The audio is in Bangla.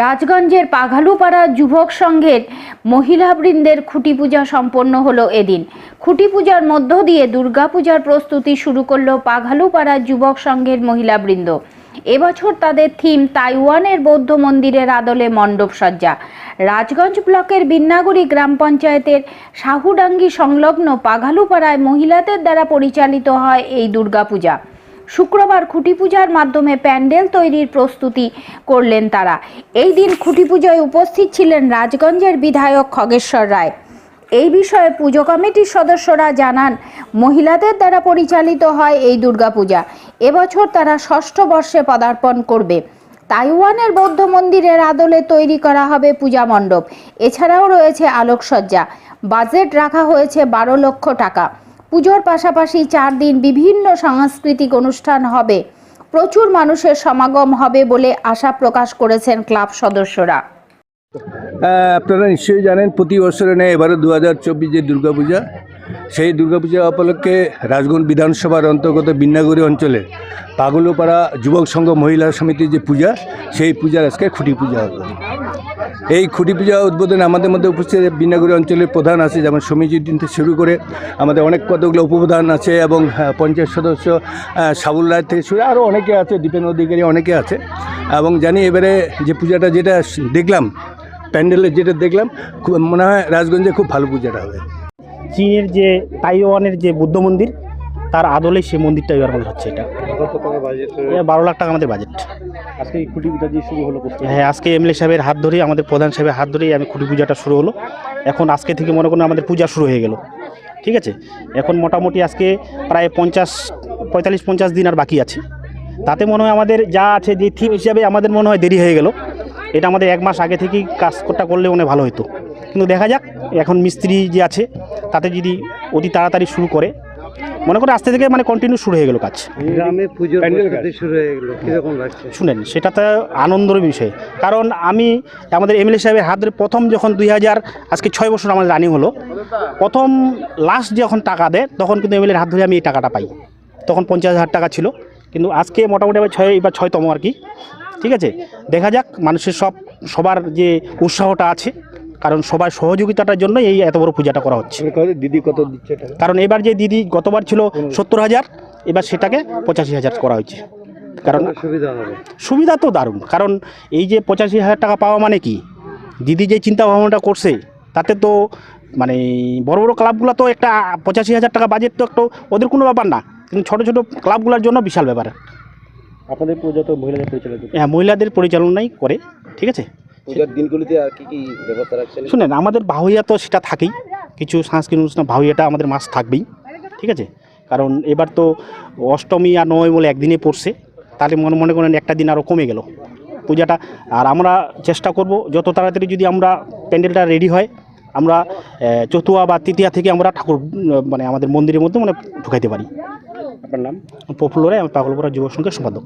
রাজগঞ্জের পাঘালুপাড়া যুবক সংঘের মহিলাবৃন্দের খুঁটি পূজা সম্পন্ন হলো এদিন। খুঁটি পূজার মধ্য দিয়ে দুর্গাপূজার প্রস্তুতি শুরু করল পাঘালুপাড়া যুবক সংঘের মহিলাবৃন্দ। এবছর তাদের থিম তাইওয়ানের বৌদ্ধ মন্দিরের আদলে মণ্ডপ সজ্জা। রাজগঞ্জ ব্লকের বিন্নাগুড়ি গ্রাম পঞ্চায়েতের সাহুডাঙ্গি সংলগ্ন পাঘালুপাড়ায় মহিলাদের দ্বারা পরিচালিত হয় এই দুর্গাপূজা। শুক্রবার খুঁটি পূজার মাধ্যমে প্যান্ডেল তৈরির প্রস্তুতি করলেন তারা। এই দিন খুঁটি পুজোয় উপস্থিত ছিলেন রাজগঞ্জের বিধায়ক খগেশ্বর রায়। এই বিষয়ে পুজো কমিটির সদস্যরা জানান, মহিলাদের দ্বারা পরিচালিত হয় এই দুর্গাপূজা। এবছর তারা ষষ্ঠ বর্ষে পদার্পণ করবে। তাইওয়ানের বৌদ্ধ মন্দিরের আদলে তৈরি করা হবে পূজা মণ্ডপ। এছাড়াও রয়েছে আলোকসজ্জা। বাজেট রাখা হয়েছে বারো লক্ষ টাকা। পুজোর পাশাপাশি চার দিন বিভিন্ন সাংস্কৃতিক অনুষ্ঠান হবে। প্রচুর মানুষের সমাগম হবে বলে আশা প্রকাশ করেছেন ক্লাব সদস্যরা। আপনারা নিশ্চয়ই জানেন, প্রতি বছরে নেয় এবারও দু হাজার চব্বিশ যে দুর্গাপূজা, সেই দুর্গাপূজা উপলক্ষে রাজগঞ্জ বিধানসভার অন্তর্গত বিন্নাগুড়ি অঞ্চলে পাগলপাড়া যুবক সংঘ মহিলা সমিতির যে পূজা, সেই পূজার আজকে খুঁটি পূজা হবে। এই খুঁটি পূজা উদ্বোধনে আমাদের মধ্যে উপস্থিত বিন্নাগুড়ি অঞ্চলের প্রধান আছে, যেমন সমীজিদ্দিন থেকে শুরু করে আমাদের অনেক কতগুলো উপপ্রধান আছে এবং পঞ্চায়েত সদস্য সাবুল রায় থেকে শুরু, আরও অনেকে আছে, দীপেন অধিকারী অনেকে আছে। এবং জানি এবারে যে পূজাটা যেটা দেখলাম প্যান্ডেলের যেটা দেখলাম, খুব মনে হয় রাজগঞ্জে খুব ভালো পূজাটা হবে। চীনের যে, তাইওয়ানের যে বুদ্ধ মন্দির তার আদলে সেই মন্দিরটা এবার আমাদের হচ্ছে এটা। বারো লাখ টাকা আমাদের বাজেট আজকে খুঁটি পূজা দিয়ে শুরু হলো হ্যাঁ আজকে এমএলএ সাহেবের হাত ধরেই আমাদের প্রধান সাহেবের হাত ধরেই আমি খুঁটি পূজাটা শুরু হলো। এখন আজকে থেকে মনে করুন আমাদের পূজা শুরু হয়ে গেল। ঠিক আছে? এখন মোটামুটি আজকে প্রায় পঞ্চাশ পঁয়তাল্লিশ পঞ্চাশ দিন আর বাকি আছে। তাতে মনে হয় আমাদের যা আছে যে থিম হিসাবে আমাদের মনে হয় দেরি হয়ে গেল। এটা আমাদের এক মাস আগে থেকেই কাজটা করলে মনে ভালো হতো। কিন্তু দেখা যাক এখন মিস্ত্রি যে আছে তাতে যদি অতি তাড়াতাড়ি শুরু করে মনে করে আজকে থেকে মানে কন্টিনিউ শুরু হয়ে গেল কাজ। গ্রামে প্রস্তুতি শুরু হয়ে গেল কীরকম লাগছে? শুনেন সেটা তো আনন্দের বিষয়। কারণ আমি আমাদের এমএলএ সাহেবের হাত ধরে প্রথম যখন দুই হাজার আজকে ছয় বছর আমাদের রানিং হলো প্রথম লাস্ট যখন টাকা দেয় তখন কিন্তু এমএলএর হাত ধরে আমি এই টাকাটা পাই। তখন পঞ্চাশ হাজার টাকা ছিল কিন্তু আজকে মোটামুটি আবার ছয় এবার ছয়তম আর কি। ঠিক আছে? দেখা যাক মানুষের সব সবার যে উৎসাহটা আছে কারণ সবাই সহযোগিতাটার জন্য এই এত বড় পূজাটা করা হচ্ছে। দিদি কত দিচ্ছে কারণ এবার যে দিদি গতবার ছিল সত্তর হাজার এবার সেটাকে পঁচাশি হাজার করা হয়েছে। কারণ সুবিধা হবে। সুবিধা তো দারুণ। কারণ এই যে পঁচাশি হাজার টাকা পাওয়া মানে কি? দিদি যে চিন্তা ভাবনাটা করছে তাতে তো মানে বড় বড় ক্লাবগুলো তো একটা পঁচাশি হাজার টাকা বাজেট তো একটু ওদের কোনো ব্যাপার না কিন্তু ছোটো ছোটো ক্লাবগুলোর জন্য বিশাল ব্যাপার। আপনাদের পূজা তো মহিলাদের পরিচালিত হ্যাঁ মহিলাদের পরিচালনাই করে ঠিক আছে? পূজার দিনগুলিতে আর কি কি ব্যবস্থা রাখছেন? শুনেন আমাদের বাহুইয়া তো সেটা থাকেই। কিছু সাংস্কৃতিক অনুষ্ঠান বাহুইয়াটা আমাদের মাস থাকবেই ঠিক আছে? কারণ এবার তো অষ্টমী আর নবমী বলে একদিনে পড়ছে তাহলে মনে মনে করেন একটা দিন আরও কমে গেল। পূজাটা আর আমরা চেষ্টা করব যত তাড়াতাড়ি যদি আমরা প্যান্ডেলটা রেডি হয় আমরা চতুয়া বা তৃতীয়া থেকে আমরা ঠাকুর মানে আমাদের মন্দিরের মধ্যে মানে ঢুকাইতে পারি। আপনার নাম? পপুলারে আমি পাগলপুরা যুব সংঘের সম্পাদক।